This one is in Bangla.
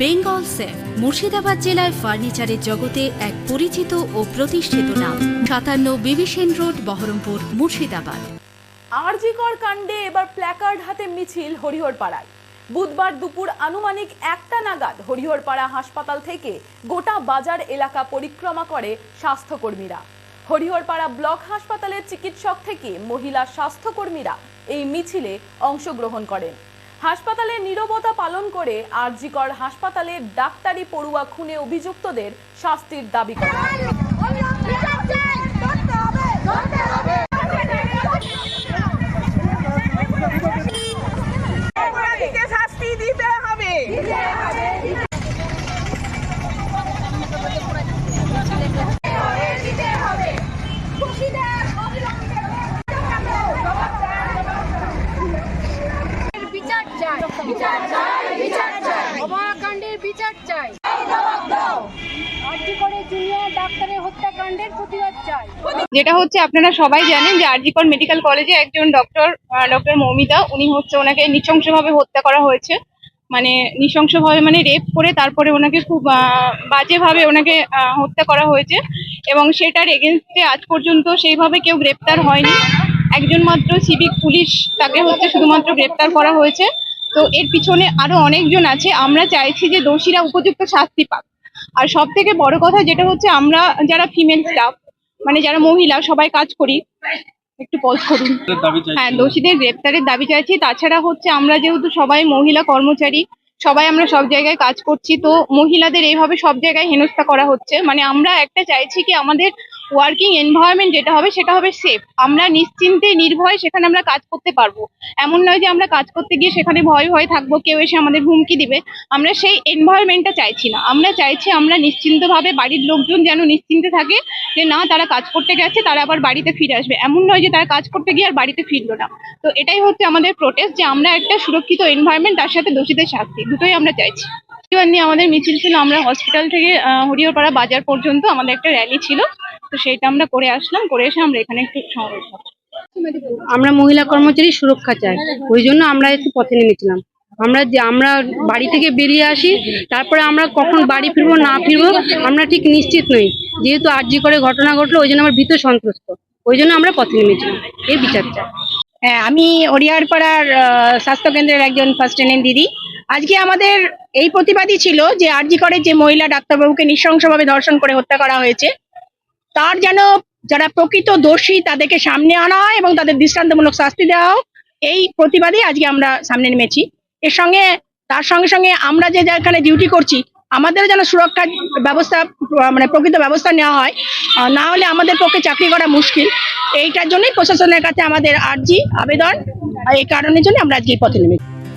বেঙ্গল সেফ, মুর্শিদাবাদ জেলায় ফার্নিচারের জগতে এক পরিচিত ও প্রতিষ্ঠিত নাম। সাতান্ন বিবিসেন রোড, বহরমপুর, মুর্শিদাবাদ। আরজিকর কাণ্ডে এবার প্ল্যাকার্ড হাতে মিছিল হরিহরপাড়ায়। বুধবার দুপুর আনুমানিক একটা নাগাদ হরিহরপাড়া হাসপাতাল থেকে গোটা বাজার এলাকা পরিক্রমা করে স্বাস্থ্যকর্মীরা। হরিহরপাড়া ব্লক হাসপাতালের চিকিৎসক থেকে মহিলা স্বাস্থ্যকর্মীরা এই মিছিলে অংশগ্রহণ করেন। হাসপাতালে নিরবতা পালন করে আরজিকর হাসপাতালে ডাক্তারি পড়ুয়া খুনে অভিযুক্তদের শাস্তির দাবি করেন যেটা হচ্ছে, আপনারা সবাই জানেন যে আরজিকর মেডিকেল কলেজে একজন ডক্টর ডক্টর মৌমিতা, উনি হচ্ছে ওনাকে নৃশংসভাবে হত্যা করা হয়েছে। মানে নৃশংসভাবে মানে রেপ করে তারপরে ওনাকে খুব বাজেভাবে ওনাকে হত্যা করা হয়েছে এবং সেটার এগেনস্টে আজ পর্যন্ত সেইভাবে কেউ গ্রেপ্তার হয়নি। একজন মাত্র সিভিক পুলিশ তাকে হচ্ছে শুধুমাত্র গ্রেপ্তার করা হয়েছে। তো এর পিছনে আরও অনেকজন আছে। আমরা চাইছি যে দোষীরা উপযুক্ত শাস্তি পাক। আর সব থেকে বড় কথা যেটা হচ্ছে আমরা যারা ফিমেল স্টাফ মানে যারা মহিলা সবাই কাজ করি। একটু পজ করুন। হ্যাঁ দোষীদের গ্রেপ্তারের দাবি চাইছি। তাছাড়া হচ্ছে আমরা যেহেতু সবাই মহিলা কর্মচারী সবাই আমরা সব জায়গায় কাজ করছি তো মহিলাদের এইভাবে সব জায়গায় হেনস্থা করা হচ্ছে। মানে আমরা একটা চাইছি কি আমাদের ওয়ার্কিং এনভায়রনমেন্ট যেটা হবে, সেটা হবে সেফ আমরা নিশ্চিন্তে নির্ভয়ে সেখানে আমরা কাজ করতে পারব। এমন নয় যে আমরা কাজ করতে গিয়ে সেখানে ভয় ভয় থাকব, কেউ এসে আমাদের হুমকি দিবে। আমরা সেই এনভায়রনমেন্টটা চাইছি না। আমরা চাইছি আমরা নিশ্চিন্তভাবে বাড়ির লোকজন যেন নিশ্চিন্তে থাকে যে না, তারা কাজ করতে গেছে তারা আবার বাড়িতে ফিরে আসবে। এমন নয় যে তারা কাজ করতে গিয়ে আর বাড়িতে ফিরলো না। তো এটাই হচ্ছে আমাদের প্রোটেস্ট যে আমরা একটা সুরক্ষিত এনভায়রনমেন্ট তার সাথে দোষীদের শাস্তি। দুটোই আমরা চাইছি। আমাদের মিছিল ছিল, আমরা হসপিটাল থেকে হরিহরপাড়া বাজার পর্যন্ত আমাদের একটা র্যালি ছিল। তো সেটা আমরা করে আসলাম করে এসে আমরা এখানে একটু সমাবেশ আমরা মহিলা কর্মচারী সুরক্ষা চাই ওই জন্য আমরা একটু পথে নেমেছিলাম। আমরা যে আমরা বাড়ি থেকে বেরিয়ে আসি তারপরে আমরা কখন বাড়ি ফিরবো না ফিরবো আমরা ঠিক নিশ্চিত নই। যেহেতু আর্জি করে ঘটনা ঘটলো ওই জন্য আমরা ভীত সন্ত্রস্ত। ওই জন্য আমরা পথে নেমেছিলাম এই বিচার চাই। হ্যাঁ আমি হরিহরপাড়ার স্বাস্থ্য কেন্দ্রের একজন ফার্স্ট এনএম দিদি। আজকে আমাদের এই প্রতিবাদী ছিল যে আরজি করে যে মহিলা ডাক্তারবাবুকে নৃশংসভাবে ধর্ষণ করে হত্যা করা হয়েছে তার যেন যারা প্রকৃত দোষী তাদেরকে সামনে আনা হয় এবং তাদের দৃষ্টান্তমূলক শাস্তি দেওয়া হোক। এই প্রতিবাদে আজকে আমরা সামনে নেমেছি। এর সঙ্গে, তার সঙ্গে সঙ্গে আমরা যে যেখানে ডিউটি করছি, আমাদেরও যেন সুরক্ষার ব্যবস্থা মানে প্রকৃত ব্যবস্থা নেওয়া হয়। না হলে আমাদের পক্ষে চাকরি করা মুশকিল। এইটার জন্যই প্রশাসনের কাছে আমাদের আর্জি, আবেদন। এই কারণের জন্য আমরা আজকে পথে নেমেছি।